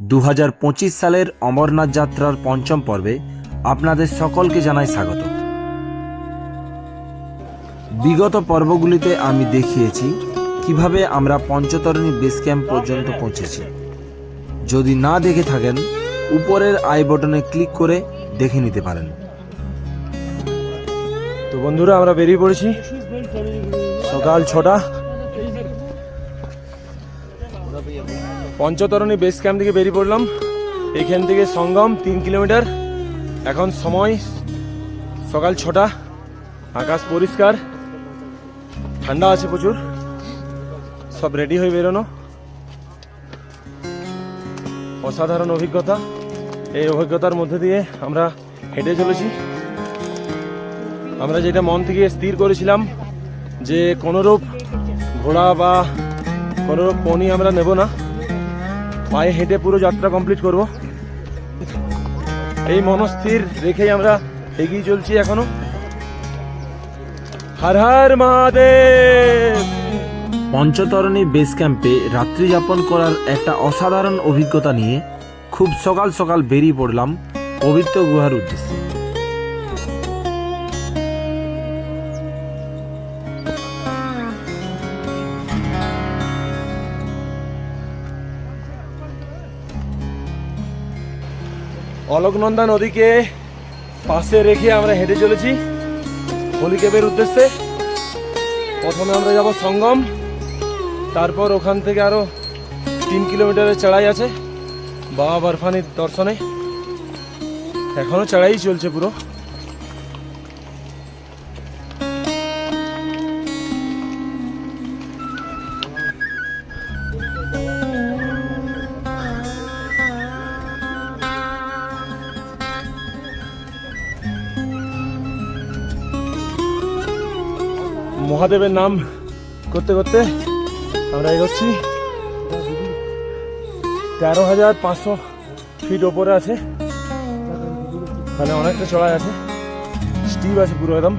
দু হাজার পঁচিশ সালের অমরনাথ যাত্রার পঞ্চম পর্বে আপনাদের সকলকে জানাই স্বাগত। বিগত পর্বগুলিতে আমি দেখিয়েছি কীভাবে আমরা পঞ্চতরণী বেস ক্যাম্প পর্যন্ত পৌঁছেছি। যদি না দেখে থাকেন, উপরের আই বটনে ক্লিক করে দেখে নিতে পারেন। তো বন্ধুরা, আমরা বেরিয়ে পড়েছি। সকাল ছটা। পঞ্চতরণী বেস ক্যাম্প থেকে বেরিয়ে পড়লাম। এখান থেকে সঙ্গম তিন কিলোমিটার। এখন সময় সকাল ছটা। আকাশ পরিষ্কার। ঠান্ডা আছে প্রচুর। সব রেডি হয়ে বেরোনো। অসাধারণ অভিজ্ঞতা। এই অভিজ্ঞতার মধ্যে দিয়ে আমরা হেঁটে চলেছি। আমরা যেটা মন থেকে স্থির করেছিলাম যে কোনোরূপ ঘোড়া বা কোনোরূপ পনি আমরা নেব না। পায়ে হেঁটে পুরো যাত্রা কমপ্লিট করব। এই মনস্থির রেখেই আমরা এগিয়ে চলছি এখনও। হর হর মহাদেব! পঞ্চতরণী বেস ক্যাম্পে রাত্রি যাপন করার একটা অসাধারণ অভিজ্ঞতা নিয়ে খুব সকাল সকাল বেরিয়ে পড়লাম পবিত্র গুহার উদ্দেশ্যে। অলোকনন্দা নদীকে পাশে রেখে আমরা হেঁটে চলেছি হলিকেবের উদ্দেশ্যে। প্রথমে আমরা যাব সঙ্গম। তারপর ওখান থেকে আরও তিন কিলোমিটারের চড়াই আছে। বাবা বরফানির দর্শনে। এখনও চড়াই চলছে পুরো। মহাদেবের নাম করতে করতে আমরা এগোচ্ছি। তেরো হাজার পাঁচশো ফিট ওপরে আছে। মানে অনেকটা চড়াই আছে। স্টিভ আছে পুরো একদম।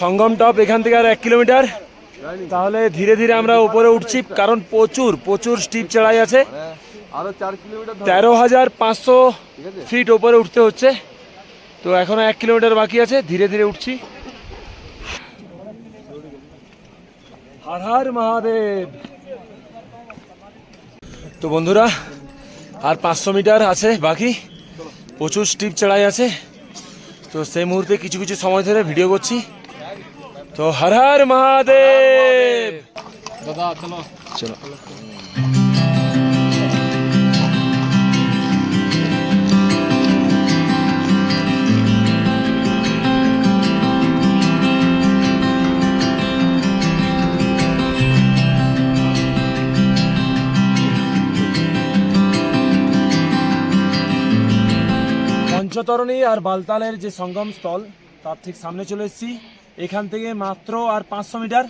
সঙ্গম টপ, এখান থেকে আর এক কিলোমিটার। তাহলে ধীরে ধীরে আমরা উপরে উঠছি, কারণ প্রচুর প্রচুর স্টিপ চড়াই আছে। তেরো হাজার পাঁচশো ফিট ওপরে উঠতে হচ্ছে। তো এখনও এক কিলোমিটার বাকি আছে, ধীরে ধীরে উঠছি। হর হর মহাদেব। তো বন্ধুরা, আর পাঁচশো মিটার আছে বাকি। প্রচুর স্টিপ চড়াই আছে। তো সেই মুহূর্তে কিছু কিছু সময় ধরে ভিডিও করছি। তো হর হর মহাদেব। দাদা চলো। চলো। পঞ্চতরণী আর বালতালের যে সঙ্গম স্থল তার ঠিক সামনে চলে এসেছি। এখান থেকে মাত্র আর পাঁচশো মিটার।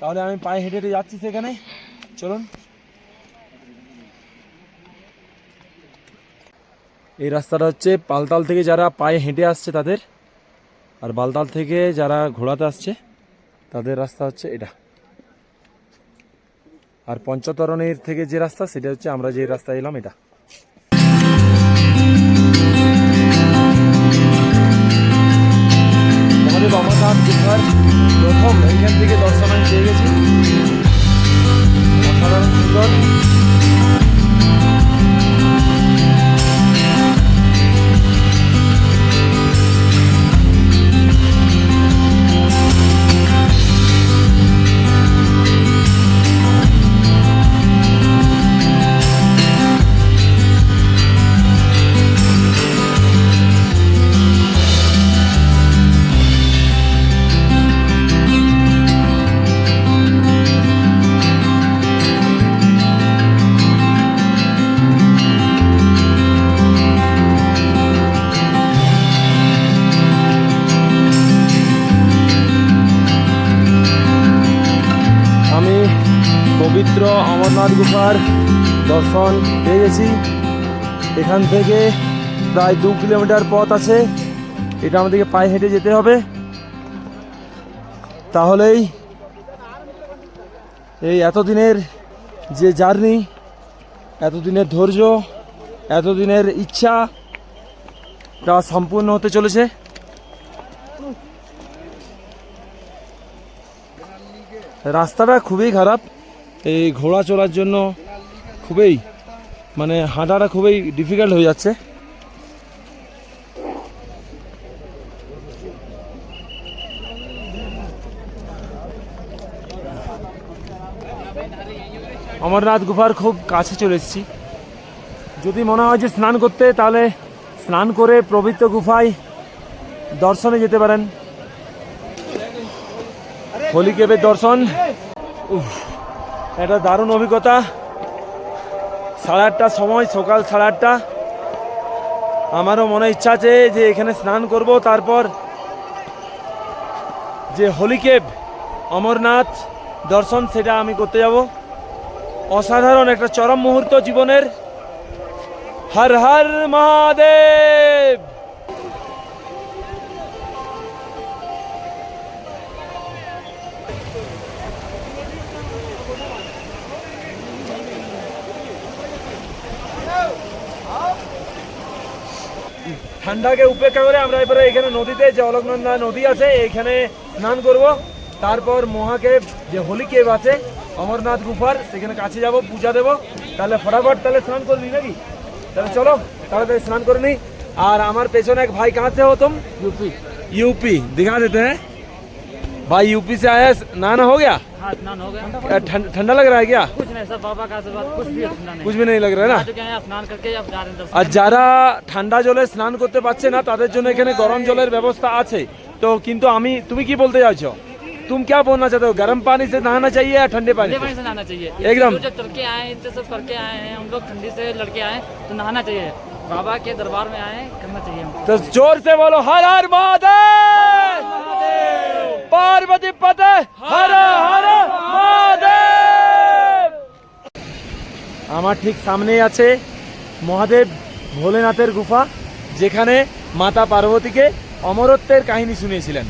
তাহলে আমি পায়ে হেঁটে হেঁটে যাচ্ছি সেখানে। চলুন। এই রাস্তাটা হচ্ছে পালতাল থেকে যারা পায়ে হেঁটে আসছে তাদের। আর বালতাল থেকে যারা ঘোড়াতে আসছে, তাদের রাস্তা হচ্ছে এটা। আর পঞ্চতরণের থেকে যে রাস্তা, সেটা হচ্ছে আমরা যে রাস্তায় এলাম এটা। পবিত্র অমরনাথ গুফার দর্শন পেয়ে গেছি এখান থেকে প্রায় দু কিলোমিটার পথ আছে। এটা আমাদেরকে পায়ে হেঁটে যেতে হবে। তাহলেই এই এতদিনের যে জার্নি, এতদিনের ধৈর্য, এতদিনের ইচ্ছা, তা সম্পূর্ণ হতে চলেছে। রাস্তাটা খুবই খারাপ। এই ঘোড়া চলার জন্য খুবই মানে হাঁটাটা খুবই ডিফিকাল্ট হয়ে যাচ্ছে। অমরনাথ গুফার খুব কাছে চলে এসেছি। যদি মনে হয় যে স্নান করতে, তাহলে স্নান করে পবিত্র গুফায় দর্শনে যেতে পারেন। হোলি কেবের দর্শন। একটা দারুণ অভিজ্ঞতা। সাড়ে আটটার সময়, সকাল সাড়ে আটটা। আমারও মনে ইচ্ছা আছে যে এখানে স্নান করব, তারপর যে হোলি কেব অমরনাথ দর্শন, সেটা আমি করতে যাব। অসাধারণ একটা চরম মুহূর্ত জীবনের। হর হর মহাদেব! ঠান্ডাকে উপেক্ষা করে আমরা এবারে এখানে নদীতে, যে অলকনন্দা নদী আছে এখানে স্নান করব। তারপর মহাকেব যে হোলি কেব আছে, অমরনাথ গুফার, সেখানে কাছে যাব, পূজা দেব। তাহলে ফটাফট তাহলে স্নান করবি নাকি? তাহলে চলো, তাড়াতাড়ি স্নান করে নিই আর আমার পেছনে এক ভাই কাছে হতম। ইউপি। ইউপি দিঘা যেতে হ্যাঁ? भाई यूपी से आया नहाना हो गया हाँ स्नान हो गया क्या ठंड- ठंडा लग रहा है क्या कुछ नहीं सब बाबा का आशीर्वाद कुछ भी ठंडा नहीं कुछ भी नहीं लग रहा है ना आ चुके हैं स्नान करके अब जा रहे हैं दर्शन আর যারা ঠান্ডা জলে স্নান করতে পারছে না তাদের জন্য এখানে গরম জলের ব্যবস্থা আছে তো কিন্তু আমি তুমি কি বলতে চাইছো तुम क्या बोलना चाहते हो गर्म पानी से नहाना चाहिए या ठंडे पानी ठंडे से पानी से नहाना चाहिए एकदम। जो जब चल के आए इनसे सब करके आए हैं हम लोग ठंडी से लड़के आए तो नहाना चाहिए बाबा के दरबार में आए करना चाहिए हमको तो जोर से बोलो हर हर महादेव গণপতি পদে হর হর মহাদেব। আমার ঠিক সামনেই আছে মহাদেব ভোলেনাথের গুফা, যেখানে মাতা পার্বতীকে অমরত্বের কাহিনী শুনিয়েছিলেন।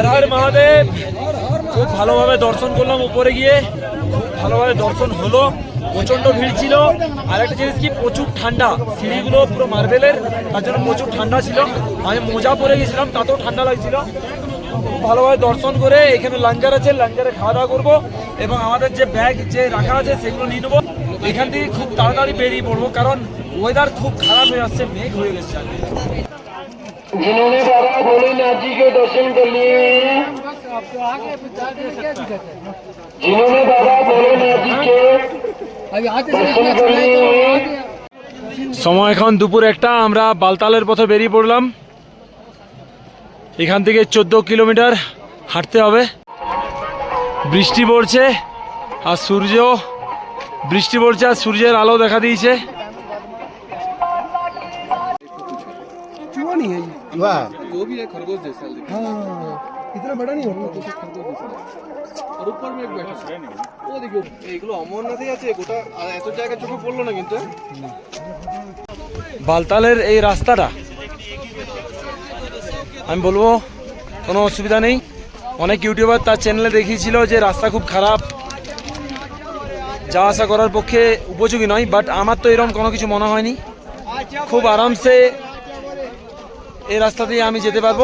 হর হর মহাদেব। খুব ভালোভাবে দর্শন করলাম উপরে গিয়ে। খুব ভালোভাবে দর্শন হলো। প্রচণ্ড ভিড় ছিল। আর একটা জিনিস কি, প্রচুর ঠান্ডা। সিঁড়িগুলো পুরো মার্বেলের, তার জন্য প্রচুর ঠান্ডা ছিল। আমি মোজা পরে গেছিলাম, তাতেও ঠান্ডা লাগছিল। ভালোভাবে দর্শন করে এখানে লাঞ্জার আছে, লাঞ্জারে খাওয়া দাওয়া করব এবং আমাদের যে ব্যাগ যে রাখা আছে সেগুলো নিয়ে নেব। এখান থেকে খুব তাড়াতাড়ি বেরিয়ে পড়ব, কারণ ওয়েদার খুব খারাপ হয়ে আসছে, মেঘ হয়ে গেছে। जिन्होंने बाबा भोलेनाथ जी के दर्शन कर लिए हैं जिन्होंने बाबा भोलेनाथ जी के दर्शन कर लिए हैं সময় এখন দুপুর একটা আমরা বালতালের পথে বেরিয়ে পড়লাম এখান থেকে চোদ্দ কিলোমিটার হাঁটতে হবে বৃষ্টি পড়ছে আর সূর্য বৃষ্টি পড়ছে আর সূর্যের আলো দেখা দিয়েছে वो भी है खरगोश जैसा दिखता इतना बड़ा नहीं होता और ऊपर में एक बैठा है ও দেখো এইগুলো অমরনাথই আছে গোটা আর এত জায়গা চোখে পড়লো না কিন্তু বালতালের এই রাস্তাটা আমি বলবো কোনো অসুবিধা নেই অনেক ইউটিউবার তার চ্যানেলে দেখিয়েছিল যে রাস্তা খুব খারাপ যাওয়া আসা করার পক্ষে উপযোগী নয় বাট আমার তো এরকম কোনো কিছু মনে হয়নি খুব আরামসে এই রাস্তা দিয়ে আমি যেতে পারব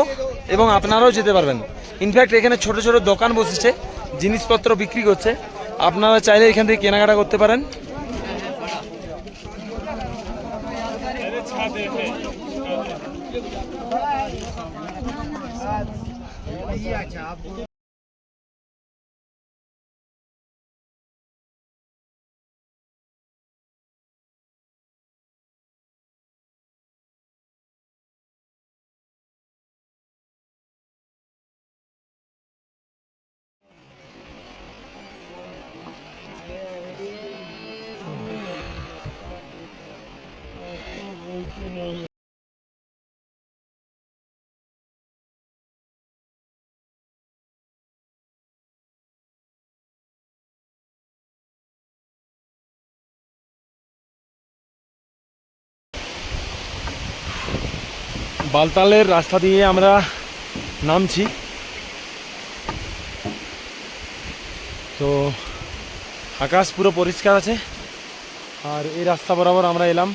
এবং আপনারাও যেতে পারবেন। ইনফ্যাক্ট এখানে ছোট ছোট দোকান বসেছে, জিনিসপত্র বিক্রি করছে। আপনারা চাইলে এখান থেকে কেনাকাটা করতে পারেন। বালতালের রাস্তা দিয়ে আমরা নামছি। তো আকাশ পুরো পরিষ্কার আছে, আর এই রাস্তা বরাবর আমরা এলাম।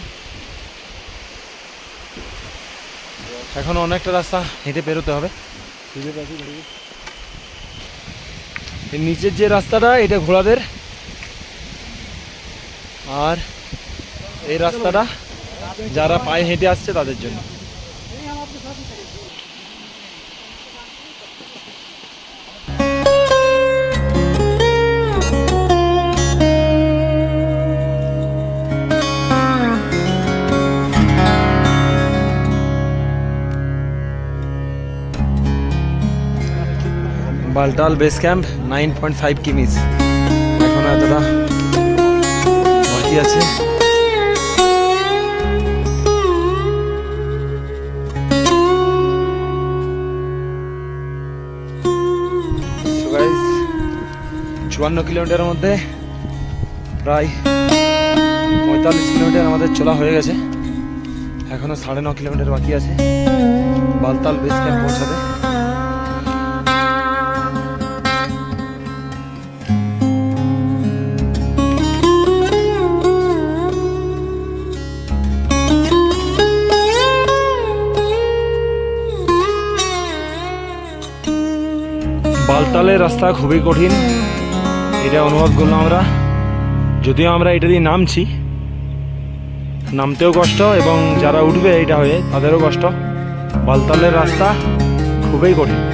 এখন অনেকটা রাস্তা হেঁটে পেরোতে হবে। নিচের যে রাস্তাটা, এটা ঘোড়াদের। আর এই রাস্তাটা যারা পায়ে হেঁটে আসছে তাদের জন্য। Baltal base camp nine point five কিমিস এখন এতটা বাকি আছে। চুয়ান্ন কিলোমিটারের মধ্যে প্রায় পঁয়তাল্লিশ কিলোমিটার আমাদের চলা হয়ে গেছে। এখনও সাড়ে ন কিলোমিটার বাকি আছে। বালতাল বেস ক্যাম্প পৌঁছাতে বালতালের রাস্তা খুবই কঠিন। এটা অনুভব করলাম আমরা। যদিও আমরা এটা দিয়ে নামছি। নামতেও কষ্ট এবং যারা উঠবে এটা হয়ে তাদেরও কষ্ট। বালতালের রাস্তা খুবই কঠিন।